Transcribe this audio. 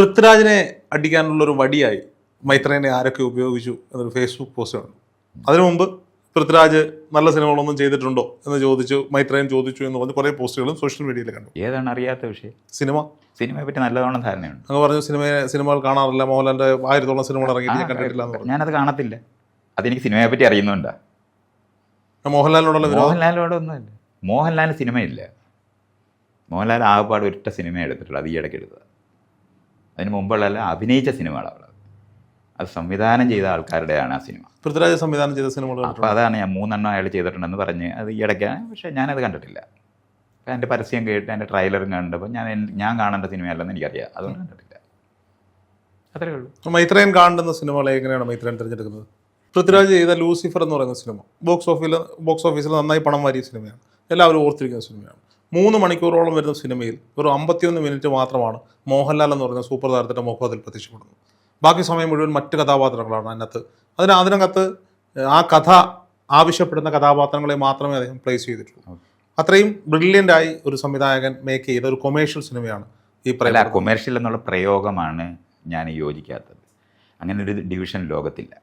പൃഥ്വിരാജിനെ അടിക്കാനുള്ള ഒരു വടിയായി മൈത്രേനെ ആരൊക്കെ ഉപയോഗിച്ചു എന്നൊരു ഫേസ്ബുക്ക് പോസ്റ്റ് ആണ് അതിനു മുമ്പ് പൃഥ്വിരാജ് നല്ല സിനിമകളൊന്നും ചെയ്തിട്ടുണ്ടോ എന്ന് ചോദിച്ചു മൈത്രേൻ ചോദിച്ചു എന്ന് പറഞ്ഞ് കുറേ പോസ്റ്റുകളും സോഷ്യൽ മീഡിയയിൽ കണ്ടു. ഏതാണ് അറിയാത്ത വിഷയം? സിനിമ? സിനിമയെ പറ്റി നല്ലതാണെന്ന് ധാരണയുണ്ട്. അങ്ങ് പറഞ്ഞു സിനിമ സിനിമകൾ കാണാറില്ല മോഹൻലാലിന്റെ ആയിരത്തോളം സിനിമകൾ ഇറങ്ങിയിട്ട് ഞാൻ കണ്ടിട്ടില്ല എന്ന് പറഞ്ഞു. ഞാനത് കാണത്തില്ല. അതെനിക്ക് സിനിമയെ പറ്റി അറിയുന്നുണ്ടാ. മോഹൻലാലിനോടുള്ള മോഹൻലാലിനോടൊന്നുമില്ല. മോഹൻലാലിന് സിനിമയില്ല. മോഹൻലാൽ ആകപ്പാട് ഒറ്റ സിനിമ എടുത്തിട്ടുള്ളൂ അത് ഈ ഇടയ്ക്ക് എടുത്തത്. അതിന് മുമ്പുള്ള അഭിനയിച്ച സിനിമകളാണ് അത് സംവിധാനം ചെയ്ത ആൾക്കാരുടെയാണ് ആ സിനിമ. പൃഥ്വിരാജ് സംവിധാനം ചെയ്ത സിനിമകൾ അപ്പോൾ അതാണ് ഞാൻ മൂന്നെണ്ണം അയാൾ ചെയ്തിട്ടുണ്ടെന്ന് പറഞ്ഞ് അത് ഈ ഇടയ്ക്കാണ് പക്ഷേ ഞാനത് കണ്ടിട്ടില്ല. അപ്പോൾ എന്റെ പരസ്യം കേട്ട് എന്റെ ട്രെയിലറും കണ്ടപ്പോൾ ഞാൻ ഞാൻ കാണേണ്ട സിനിമയല്ലെന്ന് എനിക്കറിയാം. അതുകൊണ്ട് കണ്ടിട്ടില്ല. അത്രേ ഉള്ളൂ. മൈത്രേൻ കാണുന്ന സിനിമകളെ എങ്ങനെയാണ് മൈത്രേൻ തിരഞ്ഞെടുക്കുന്നത്? പൃഥ്വിരാജ് ചെയ്ത ലൂസിഫർ എന്ന് പറയുന്ന സിനിമ ബോക്സ് ഓഫീസിൽ ബോക്സ് ഓഫീസിൽ നന്നായി പണം വാരിയ സിനിമയാണ്. എല്ലാവരും ഓർത്തിരിക്കുന്ന സിനിമയാണ്. മൂന്ന് മണിക്കൂറോളം വരുന്ന സിനിമയിൽ ഒരു അമ്പത്തിയൊന്ന് മിനിറ്റ് മാത്രമാണ് മോഹൻലാൽ എന്ന് പറയുന്ന സൂപ്പർ താരത്തിന്റെ മുഖത്തിൽ പ്രത്യക്ഷപ്പെടുന്നത്. ബാക്കി സമയം മുഴുവൻ മറ്റ് കഥാപാത്രങ്ങളാണ് അതിനകത്ത്. അതിന് അതിനകത്ത് ആ കഥ ആവശ്യപ്പെടുന്ന കഥാപാത്രങ്ങളെ മാത്രമേ അദ്ദേഹം പ്ലേസ് ചെയ്തിട്ടുള്ളൂ. അത്രയും ബ്രില്യന്റ് ആയി ഒരു സംവിധായകൻ മേക്ക് ചെയ്ത ഒരു കൊമേഴ്ഷ്യൽ സിനിമയാണ് ഈ കൊമേഴ്ഷ്യൽ എന്നുള്ള പ്രയോഗമാണ് ഞാൻ യോജിക്കാത്തത്. അങ്ങനെ ഒരു ഡിവിഷൻ ലോകത്തില്ല.